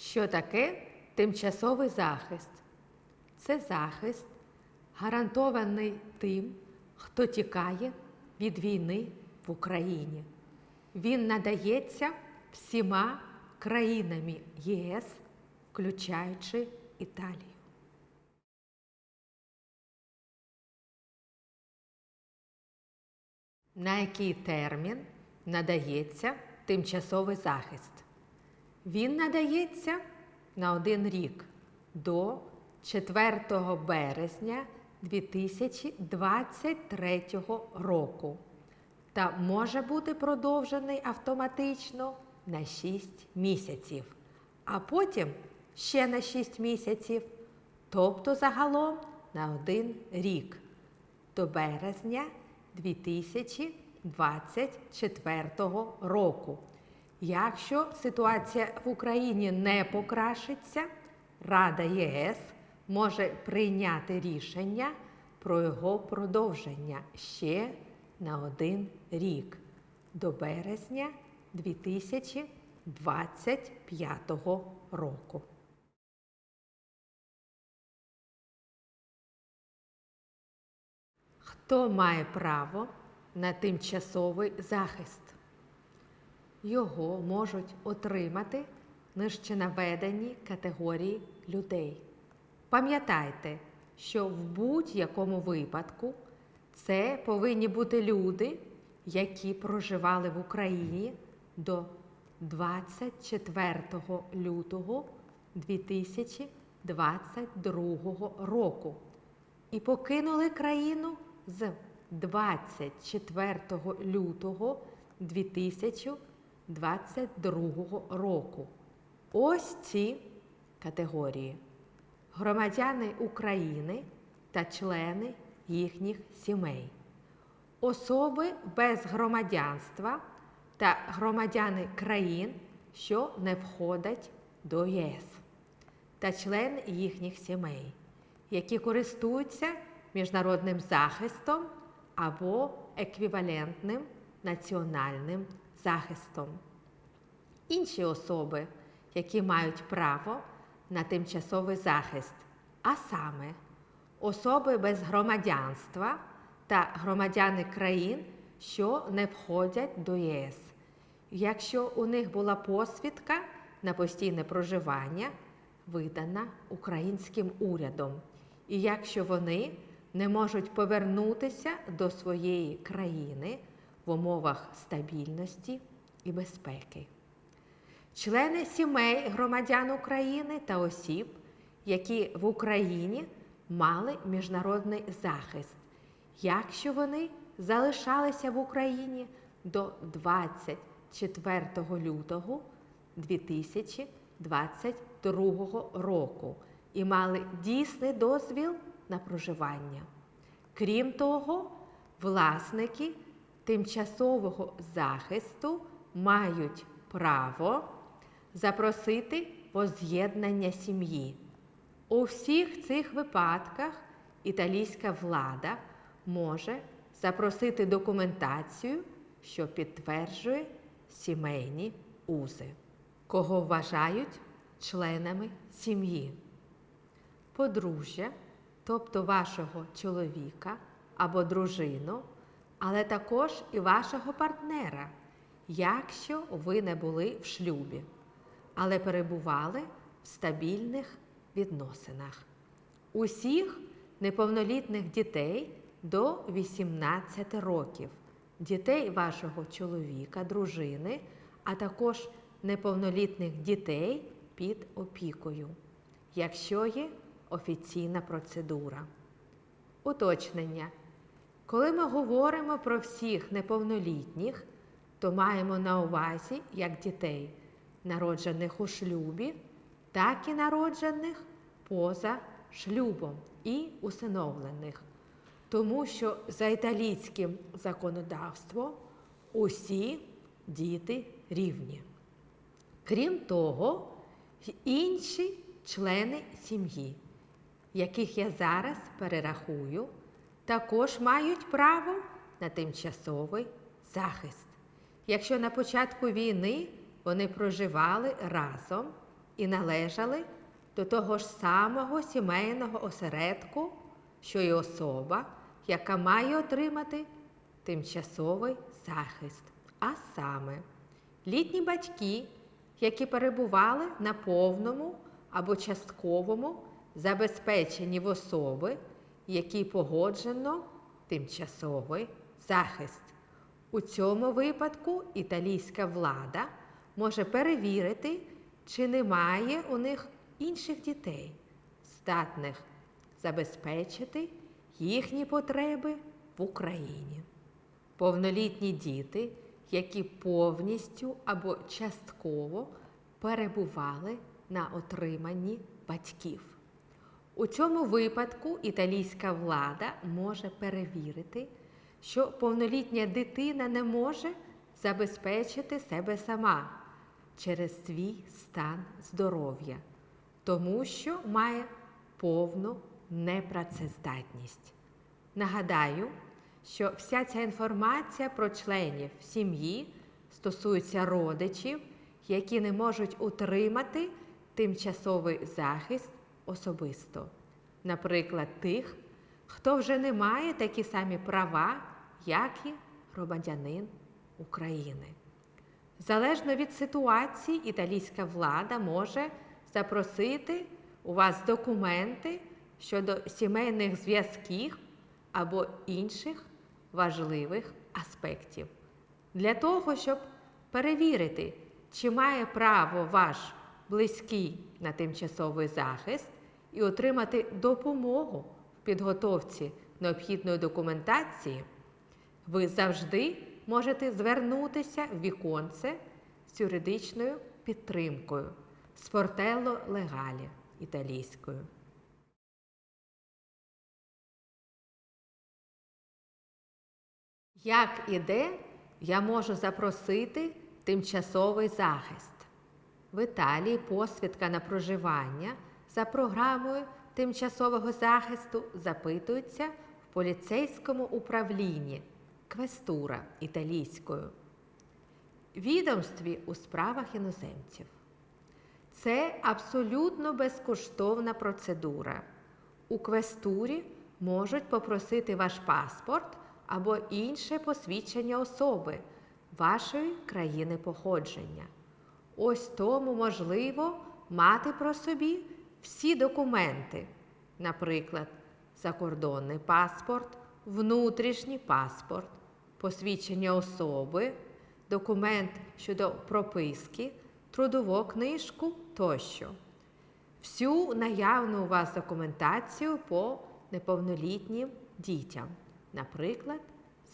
Що таке тимчасовий захист? Це захист, гарантований тим, хто тікає від війни в Україні. Він надається всіма країнами ЄС, включаючи Італію. На який термін надається тимчасовий захист? Він надається на один рік до 4 березня 2023 року та може бути продовжений автоматично на 6 місяців, а потім ще на 6 місяців, тобто загалом на один рік до березня 2024 року. Якщо ситуація в Україні не покращиться, Рада ЄС може прийняти рішення про його продовження ще на один рік до березня 2025 року. Хто має право на тимчасовий захист? Його можуть отримати нижче наведені категорії людей. Пам'ятайте, що в будь-якому випадку це повинні бути люди, які проживали в Україні до 24 лютого 2022 року і покинули країну з 24 лютого 2022 року. Ось ці категорії: громадяни України та члени їхніх сімей, особи без громадянства та громадяни країн, що не входять до ЄС, та члени їхніх сімей, які користуються міжнародним захистом або еквівалентним національним захистом. Інші особи, які мають право на тимчасовий захист, а саме особи без громадянства та громадяни країн, що не входять до ЄС, якщо у них була посвідка на постійне проживання, видана українським урядом, і якщо вони не можуть повернутися до своєї країни в умовах стабільності і безпеки. Члени сімей громадян України та осіб, які в Україні мали міжнародний захист, якщо вони залишалися в Україні до 24 лютого 2022 року і мали дійсний дозвіл на проживання. Крім того, власники тимчасового захисту мають право запросити воз'єднання сім'ї. У всіх цих випадках італійська влада може запросити документацію, що підтверджує сімейні узи, кого вважають членами сім'ї. Подружжя, тобто вашого чоловіка або дружину, але також і вашого партнера, якщо ви не були в шлюбі, але перебували в стабільних відносинах. Усіх неповнолітних дітей до 18 років, дітей вашого чоловіка, дружини, а також неповнолітних дітей під опікою, якщо є офіційна процедура. Уточнення. Коли ми говоримо про всіх неповнолітніх, то маємо на увазі як дітей, народжених у шлюбі, так і народжених поза шлюбом і усиновлених. Тому що за італійським законодавством усі діти рівні. Крім того, інші члени сім'ї, яких я зараз перерахую, також мають право на тимчасовий захист. Якщо на початку війни вони проживали разом і належали до того ж самого сімейного осередку, що й особа, яка має отримати тимчасовий захист, а саме літні батьки, які перебували на повному або частковому забезпеченні в особи, якій погоджено тимчасовий захист. У цьому випадку італійська влада може перевірити, чи немає у них інших дітей, здатних забезпечити їхні потреби в Україні. Повнолітні діти, які повністю або частково перебували на отриманні батьків. У цьому випадку італійська влада може перевірити, що повнолітня дитина не може забезпечити себе сама через свій стан здоров'я, тому що має повну непрацездатність. Нагадаю, що вся ця інформація про членів сім'ї стосується родичів, які не можуть утримати тимчасовий захист особисто, наприклад, тих, хто вже не має такі самі права, як і громадянин України. Залежно від ситуації, італійська влада може запросити у вас документи щодо сімейних зв'язків або інших важливих аспектів. Для того, щоб перевірити, чи має право ваш близький на тимчасовий захист і отримати допомогу в підготовці необхідної документації, ви завжди можете звернутися в віконце з юридичною підтримкою Спортелло Легалі італійською. Як і де я можу запросити тимчасовий захист? В Італії посвідка на проживання за програмою тимчасового захисту запитується в поліцейському управлінні квестура італійською, відомстві у справах іноземців. Це абсолютно безкоштовна процедура. У квестурі можуть попросити ваш паспорт або інше посвідчення особи вашої країни походження. Ось тому можливо мати про собі всі документи, наприклад, закордонний паспорт, внутрішній паспорт, посвідчення особи, документ щодо прописки, трудову книжку тощо. Всю наявну у вас документацію по неповнолітнім дітям, наприклад,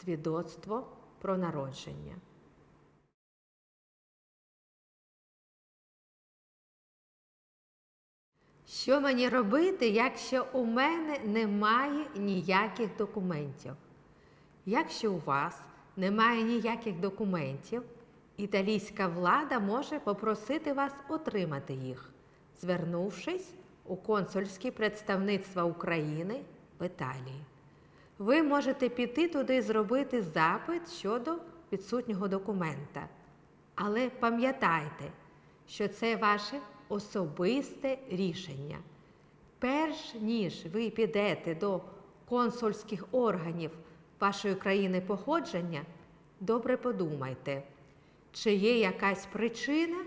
свідоцтво про народження. Що мені робити, якщо у мене немає ніяких документів? Якщо у вас немає ніяких документів, італійська влада може попросити вас отримати їх, звернувшись у консульські представництва України в Італії. Ви можете піти туди зробити запит щодо відсутнього документа. Але пам'ятайте, що це ваше особисте рішення. Перш ніж ви підете до консульських органів вашої країни походження, добре подумайте, чи є якась причина,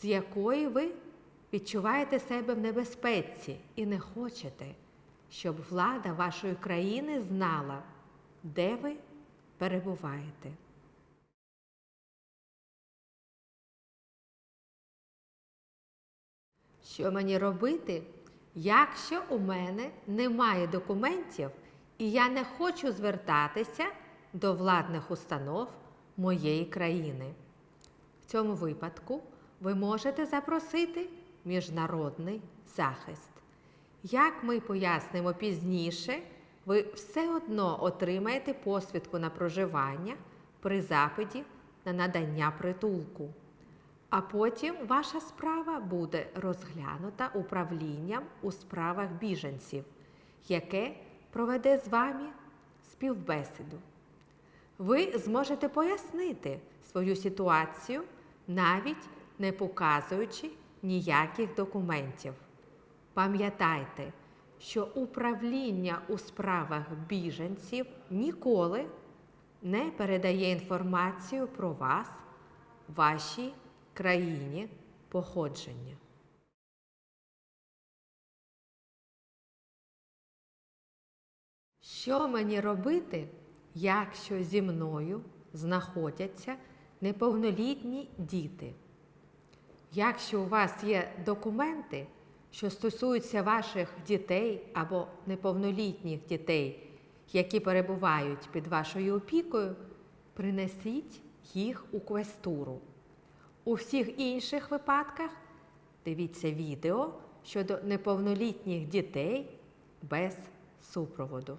з якої ви відчуваєте себе в небезпеці і не хочете, щоб влада вашої країни знала, де ви перебуваєте. Що мені робити, якщо у мене немає документів і я не хочу звертатися до владних установ моєї країни? В цьому випадку ви можете запросити міжнародний захист. Як ми пояснимо пізніше, ви все одно отримаєте посвідку на проживання при запиті на надання притулку. А потім ваша справа буде розглянута управлінням у справах біженців, яке проведе з вами співбесіду. Ви зможете пояснити свою ситуацію, навіть не показуючи ніяких документів. Пам'ятайте, що управління у справах біженців ніколи не передає інформацію про вас, вашій країні походження. Що мені робити, якщо зі мною знаходяться неповнолітні діти? Якщо у вас є документи, що стосуються ваших дітей або неповнолітніх дітей, які перебувають під вашою опікою, принесіть їх у квестуру. У всіх інших випадках дивіться відео щодо неповнолітніх дітей без супроводу.